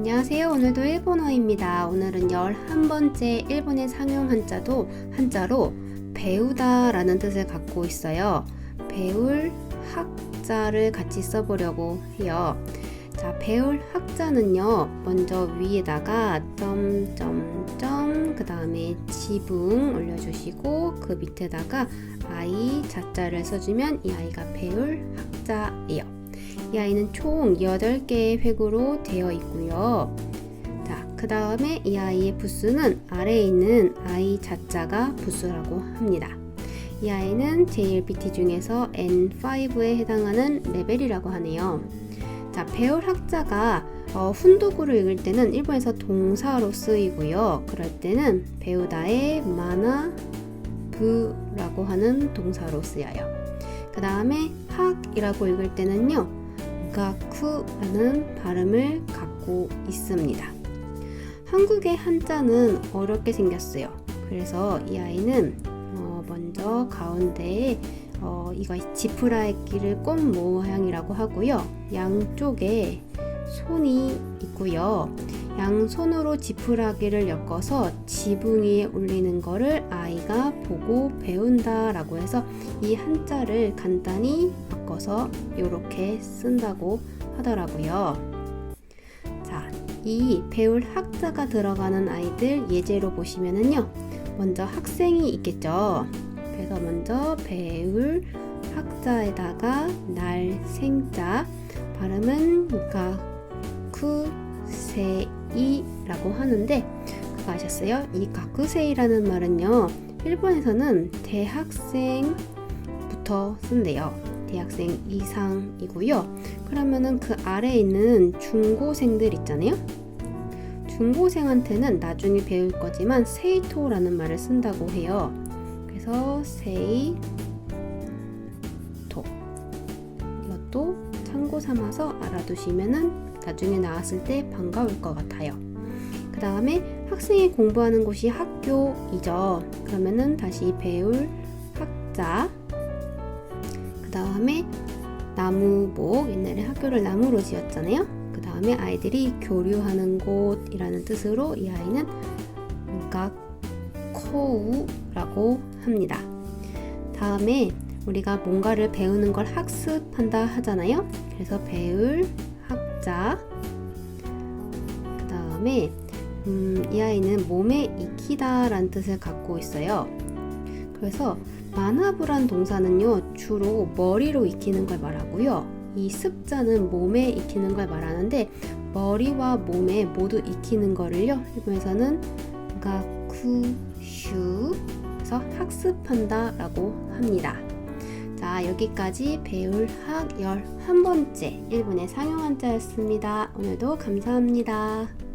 안녕하세요. 오늘도 일본어입니다. 오늘은 11번째 일본의 상용 한자도 한자로 배우다 라는 뜻을 갖고 있어요. 배울 학자를 같이 써보려고 해요. 자, 배울 학자는요, 먼저 위에다가 점점점, 그 다음에 지붕 올려주시고, 그 밑에다가 아이 자자를 써주면 이 아이가 배울 학자예요. 이 아이는 총 8개의 획으로 되어 있고요. 자, 그 다음에 이 아이의 부수는 아래에 있는 아이 자자가 부수라고 합니다. 이 아이는 JLPT 중에서 N5에 해당하는 레벨이라고 하네요. 자, 배울 학자가 어, 훈독으로 읽을 때는 일본에서 동사로 쓰이고요. 그럴 때는 배우다의 마나 부라고 하는 동사로 쓰여요. 그 다음에 학이라고 읽을 때는요. 가쿠라는 발음을 갖고 있습니다. 한국의 한자는 어렵게 생겼어요. 그래서 이 아이는 어, 먼저 가운데에 어, 이거 지푸라기를 꼰 모양이라고 하고요. 양쪽에 손이 있고요. 양손으로 지푸라기를 엮어서 지붕 위에 올리는 거를 아이가 보고 배운다라고 해서 이 한자를 간단히 바꿔서 이렇게 쓴다고 하더라고요. 자, 이 배울 학자가 들어가는 아이들 예제로 보시면은요. 먼저 학생이 있겠죠. 그래서 먼저 배울 학자에다가 날 생자 발음은 가쿠세이라고 하는데 그거 아셨어요? 이 가쿠세이라는 말은요. 일본에서는 대학생부터 쓴대요. 대학생 이상이고요. 그러면은 그 아래에 있는 중고생들 있잖아요. 중고생한테는 나중에 배울 거지만 세이토라는 말을 쓴다고 해요. 그래서 세이토 이것도 참고 삼아서 알아두시면은 나중에 나왔을 때 반가울 것 같아요. 그 다음에 학생이 공부하는 곳이 학교이죠. 그러면은 다시 배울 학자 그 다음에 나무복 옛날에 학교를 나무로 지었잖아요. 그 다음에 아이들이 교류하는 곳이라는 뜻으로 이 아이는 가코우라고 합니다. 다음에 우리가 뭔가를 배우는 걸 학습한다 하잖아요. 그래서 배울 학자. 그 다음에 음, 이 아이는 몸에 익히다 라는 뜻을 갖고 있어요. 그래서 만화부란 동사는요 주로 머리로 익히는 걸 말하고요. 이 습자는 몸에 익히는 걸 말하는데 머리와 몸에 모두 익히는 거를요 일본에서는 가쿠슈 그래서 학습한다라고 합니다. 자 여기까지 배울 학 11번째 일본의 상용 한자였습니다. 오늘도 감사합니다.